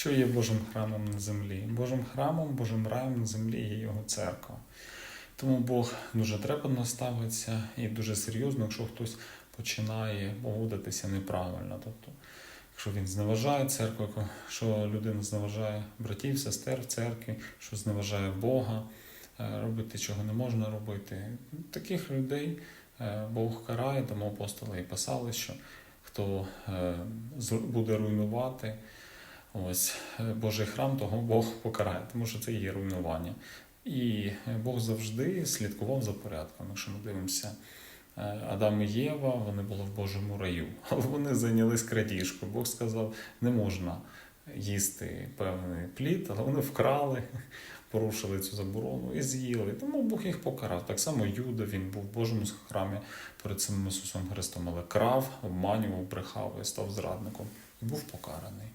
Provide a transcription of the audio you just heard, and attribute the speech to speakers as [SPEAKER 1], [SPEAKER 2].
[SPEAKER 1] Що є Божим храмом на землі? Божим храмом, Божим раєм на землі є його церква. Тому Бог дуже трепетно ставиться і дуже серйозно, якщо хтось починає поводитися неправильно. Тобто, якщо він зневажає церкву, якщо людина зневажає братів, сестер в церкві, що зневажає Бога, е, робити чого не можна робити. Таких людей е, Бог карає, тому апостоли і писали, що хто е, буде руйнувати ось е, Божий храм, того Бог покарає, тому що це є руйнування. І е, Бог завжди слідкував за порядком. Якщо ми дивимося, е, Адам і Єва, вони були в Божому раю, але вони зайнялись крадіжкою. Бог сказав, не можна їсти певний плід, але вони вкрали, порушили цю заборону і з'їли. Тому Бог їх покарав. Так само Юда, він був в Божому храмі перед самим Ісусом Христом, але крав, обманював, брехав і став зрадником. І був покараний.